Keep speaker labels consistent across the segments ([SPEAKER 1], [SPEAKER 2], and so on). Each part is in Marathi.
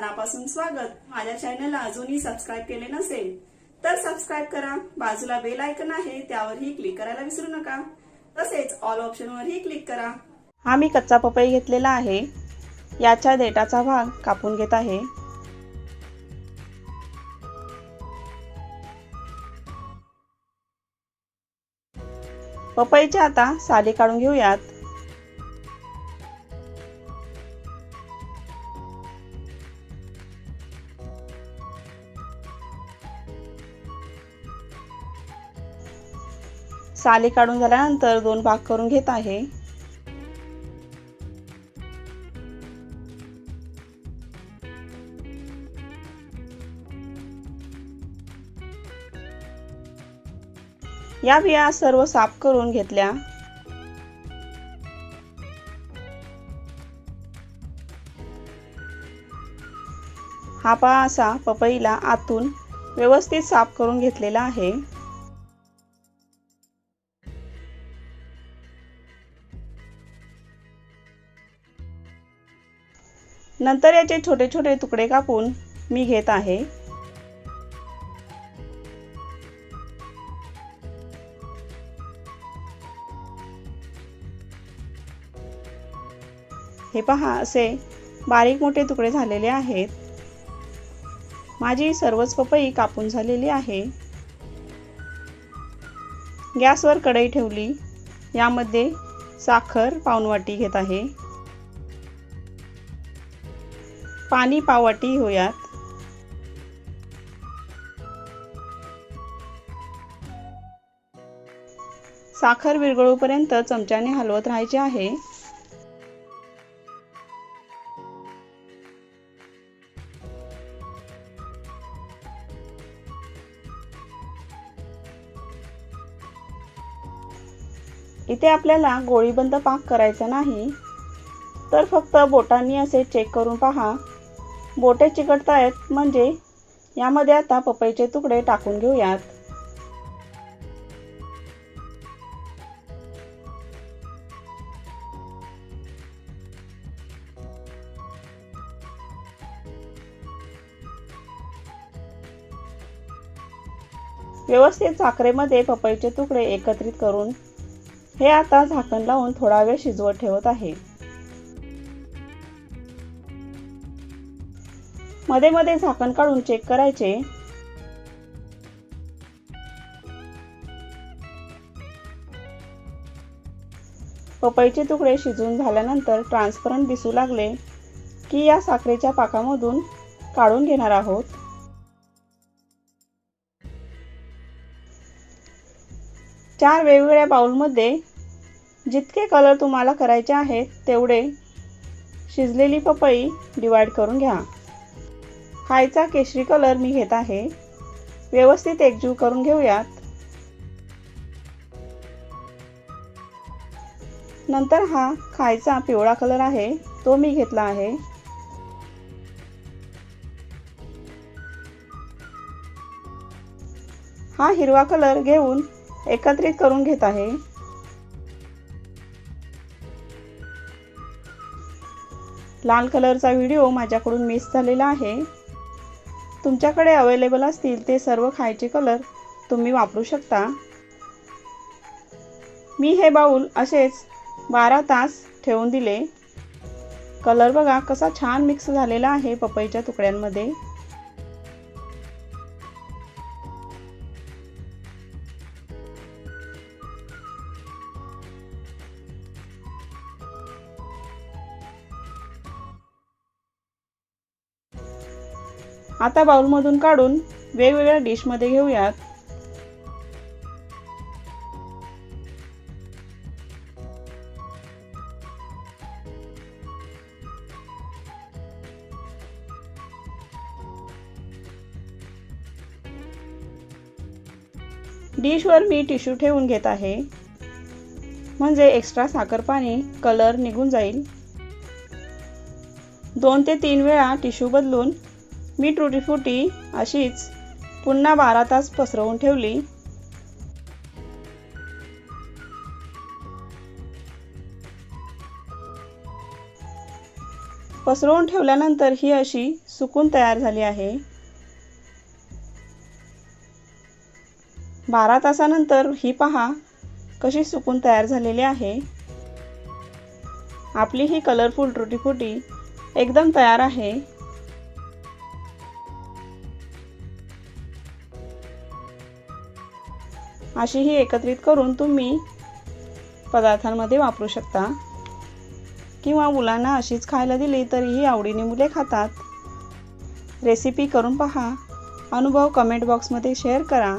[SPEAKER 1] मनापासून स्वागत. माझ्या चॅनलला अजूनही सबस्क्राईब केले नसेल तर सबस्क्राईब करा. बाजूला बेल आयकन आहे त्यावरही क्लिक करायला विसरू नका. तसेच ऑल ऑप्शनवरही क्लिक करा. हा मी कच्चा पपई घेतलेला आहे. याच्या देटाचा भाग कापून घेत आहे. पपईच्या आता साली काढून घेऊयात. साली काढून झाल्यानंतर दोन भाग करून घेत आहे. या बिया सर्व साफ करून घेतल्या. हा पा असा पपईला आतून व्यवस्थित साफ करून घेतलेला आहे. नंतर याचे छोटे छोटे तुकडे कापून मी घेत आहे. हे पहा असे बारीक मोठे तुकडे झालेले आहेत. माझी सर्वच पपई कापून झालेली आहे. गॅसवर कढई ठेवली. यामध्ये साखर पाऊनवाटी घेत आहे. पाणी पावाटी होयात साखर विरघळूपर्यंत चमच्याने हलवत राहायचे आहे. इथे आपल्याला गोळीबंद पाक करायचा नाही. तर फक्त बोटांनी असे चेक करून पहा. बोटे चिकटतायत म्हणजे यामध्ये आता पपईचे तुकडे टाकून घेऊयात. व्यवस्थित साखरेमध्ये पपईचे तुकडे एकत्रित करून हे आता झाकण लावून थोडा वेळ शिजवत ठेवत आहे. मध्ये मध्ये झाकण काढून चेक करायचे. पपईचे तुकडे शिजून झाल्यानंतर ट्रान्सपरंट दिसू लागले की या साखरेच्या पाकामधून काढून घेणार आहोत. चार वेगवेगळ्या बाउलमध्ये जितके कलर तुम्हाला करायचे आहेत तेवढे शिजलेली पपई डिवाइड करून घ्या. खायचा केशरी कलर मी घेत आहे. व्यवस्थित एकजीव करून घेऊयात. नंतर हा खायचा पिवळा कलर आहे तो मी घेतला आहे. हा हिरवा कलर घेऊन एकत्रित करून घेत आहे. लाल कलरचा व्हिडिओ माझ्याकडून मिस झालेला आहे. तुमच्याकडे अवेलेबल असतील ते सर्व खायचे कलर तुम्ही वापरू शकता. मी हे बाऊल असेच बारा तास ठेवून दिले. कलर बघा कसा छान मिक्स झालेला आहे पपईच्या तुकड्यांमध्ये. आता बाउलमधून काढून वेगवेगळ्या डिशमध्ये घेऊयात. डिशवर मी टिश्यू ठेवून घेत आहे. म्हणजे एक्स्ट्रा साखर पाणी कलर निघून जाईल. दोन ते तीन वेळा टिश्यू बदलून मी टुटीफुटी अशीच पुन्हा बारा तास पसरवून ठेवली. पसरवून ठेवल्यानंतर ही अशी सुकून तयार झाली आहे. बारा तासानंतर ही पहा कशी सुकून तयार झालेली आहे. आपली ही कलरफुल टुटीफुटी एकदम तयार आहे. अशी ही एकत्रित करून तुम्ही पदार्थांमध्ये वापरू शकता. किंवा मुलांना अशीच खायला दिली तरीही आवडीने मुले खातात. रेसिपी करून पहा. अनुभव कमेंट बॉक्समध्ये शेअर करा.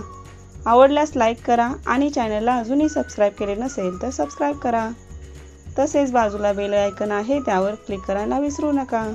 [SPEAKER 1] आवडल्यास लाईक करा आणि चॅनलला अजूनही सबस्क्राईब केले नसेल तर सबस्क्राईब करा. तसेच बाजूला बेल आयकन आहे त्यावर क्लिक करायला विसरू नका.